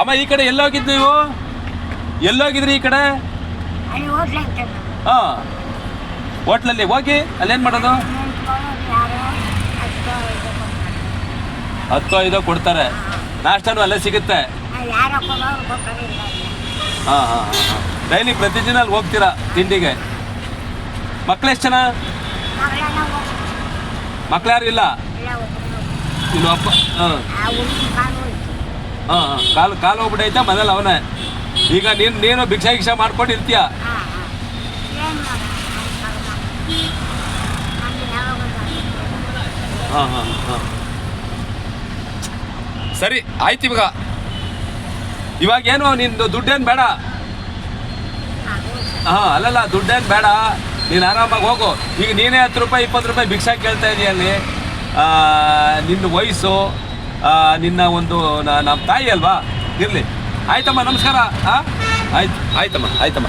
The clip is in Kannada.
ಅಮ್ಮ ಈ ಕಡೆ ಎಲ್ಲೋಗಿದ್ದು ನೀವು? ಎಲ್ಲೋಗಿದ್ರಿ ಈ ಕಡೆ? ಹಾಂ. ಹೋಟ್ಲಲ್ಲಿ ಹೋಗಿ ಅಲ್ಲೇನು ಮಾಡೋದು? ಹತ್ತು ಐದೋ ಕೊಡ್ತಾರೆ. ನಾಷ್ಟನೂ ಅಲ್ಲೇ ಸಿಗುತ್ತೆ. ಹಾಂ ಹಾಂ ಹಾಂ ಡೈಲಿ ಪ್ರತಿದಿನ ಅಲ್ಲಿ ಹೋಗ್ತೀರಾ ತಿಂಡಿಗೆ? ಮಕ್ಳು ಎಷ್ಟು ಜನ? ಮಕ್ಳು ಯಾರು ಇಲ್ಲ? ಇಲ್ಲ ಅಪ್ಪ ಹಾಂ. ಕಾಲು ಕಾಲು ಹೋಗ್ಬಿಟ್ಟೈತೆ ಮನೇಲಿ ಅವನೇ. ಈಗ ನೀನು ನೀನು ಭಿಕ್ಷಾ ಗಿಕ್ಷಾ ಮಾಡ್ಕೊಂಡು ಇರ್ತೀಯ ಹಾಂ ಹಾಂ? ಹಾಂ. ಸರಿ ಆಯ್ತು ಇವಾಗ. ಇವಾಗ ಏನು ನಿಂದು ದುಡ್ಡೇನು ಬೇಡ? ಹಾಂ ಅಲ್ಲಲ್ಲ ದುಡ್ಡೇನು ಬೇಡ. ನೀನು ಆರಾಮಾಗಿ ಹೋಗು. ಈಗ ನೀನೇ ಹತ್ತು ರೂಪಾಯಿ ಇಪ್ಪತ್ತು ರೂಪಾಯಿ ಭಿಕ್ಷಾ ಕೇಳ್ತಾ ಇದೀಯ ಅಲ್ಲಿ. ಆ, ನಿನ್ನ ವಯಸ್ಸು ನಿನ್ನ ಒಂದು ನಮ್ಮ ತಾಯಿ ಅಲ್ವಾ? ಇರಲಿ. ಆಯ್ತಮ್ಮ ನಮಸ್ಕಾರ. ಹಾಂ ಆಯ್ತು ಆಯ್ತಮ್ಮ ಆಯ್ತಮ್ಮ.